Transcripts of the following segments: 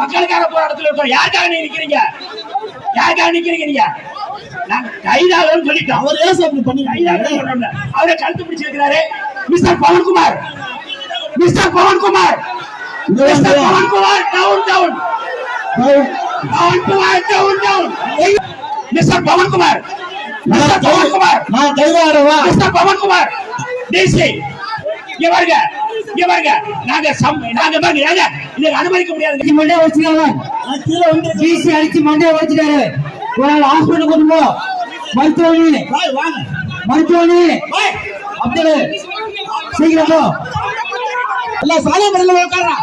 மக்களுக்காக போராட்டத்தில் இருக்கோம். யாருக்காக நீ நிக்கிறீங்க? யாருக்காக நிக்கிறீங்க நீங்க? நான் கைதாகன்னு சொல்லிட்டோம். அவர் ஏன் பண்ணி. அவரை கழுத்து பிடிச்சிருக்கிறாரு mister Pavankumar. Mister Pavankumar. Mister Pavankumar down down Pavankumar down down mister Pavankumar. Mister Pavankumar. நான் மிஸ்டர் பவன்குமார். டிசி இங்க பாருங்க. இங்க பாருங்க. நாங்க சம் நாங்க பாருங்க. ஏங்க இதை அனுமதிக்க முடியாது மண்டே நான் கீழே வந்து பிசி அடிச்சு மண்டே வச்சுக்காரு ஒரு நாள் ஹாஸ்பிட்டல் கொண்டு போ. மருத்துவமனை. மருத்துவமனை. அப்துல் சீக்கிரம் போ. எல்லாம் சாலை மலையில உட்கார்றா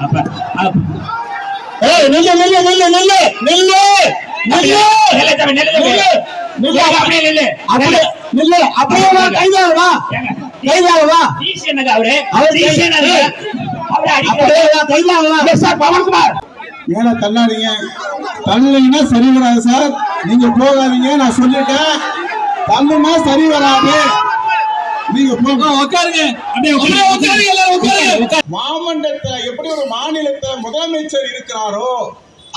அப்ப அப்ப- ஏய் நில்லு நில்லு நில்லு. நில்லு நில்லு நில்லு. நில்லு. நில்லு அப்படியே நில்லு. அப்படியே நில்லு அப்படியே வா DC என்னங்க அவரு? அவர் DC என்னங்க? அவரை. வா மிஸ்டர் பவன்குமார். மேல தள்ளாதீங்க. சரி வராது சார். நீங்க போகாதீங்க நான் சொல்லிட்டேன். தள்ளுனா சரி வராது. நீங்க போங்க உட்காருங்க. அப்படியே உட்காருங்க. எல்லாரும் உட்காருங்க. மாமண்டத்துல எப்படி ஒரு மாநிலத்துல முதலமைச்சர் இருக்கிறாரோ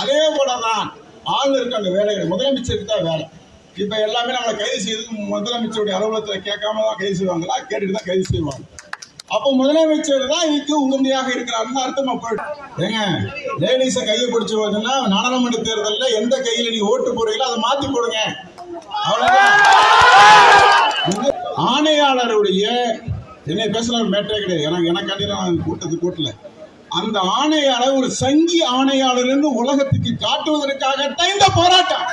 அதே போலதான் ஆள் இருக்கு அந்த வேலைகள். முதலமைச்சருக்கு தான் வேலை. இப்ப எல்லாமே நம்மளை கைது செய்து முதலமைச்சருடைய அலுவலகத்துல கேட்காம தான் கைது செய்வாங்களா? கேட்டுட்டு தான் கைது செய்வாங்க. அப்போ முதலமைச்சர் தான் இதுக்கு உகந்தையாக இருக்கிறாருன்னு அர்த்தமா போயிட்டு. ஏங்க லேடிஸை கையை பிடிச்சி போதுன்னா நாடாளுமன்ற தேர்தலில் எந்த கையில் நீ ஓட்டு போடுறீங்களோ அதை மாத்தி போடுங்க. ஆணையாளருடைய என்னை பேசுற மேட்டரே கிடையாது. எனக்கு எனக்காண்டி நான் கூட்டத்து கூட்டல. அந்த ஆணையாளர் ஒரு சங்கி ஆணையாளர் உலகத்துக்கு காட்டுவதற்காகத்தான் இந்த போராட்டம்.